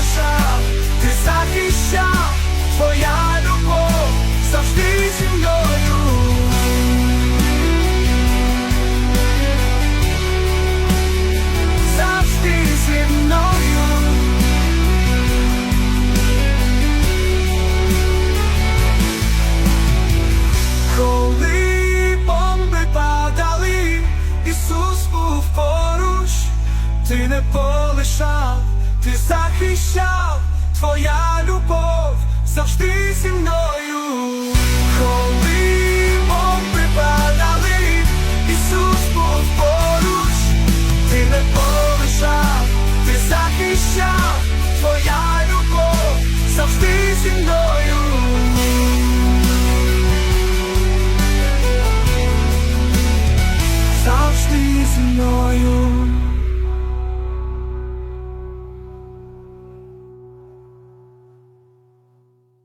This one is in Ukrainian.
Маршав, ти захищав, твоя любов завжди зі мною. Завжди зі мною. Коли бомби падали, Ісус був поруч, ти не полишав захищав, твоя любов завжди зі мною.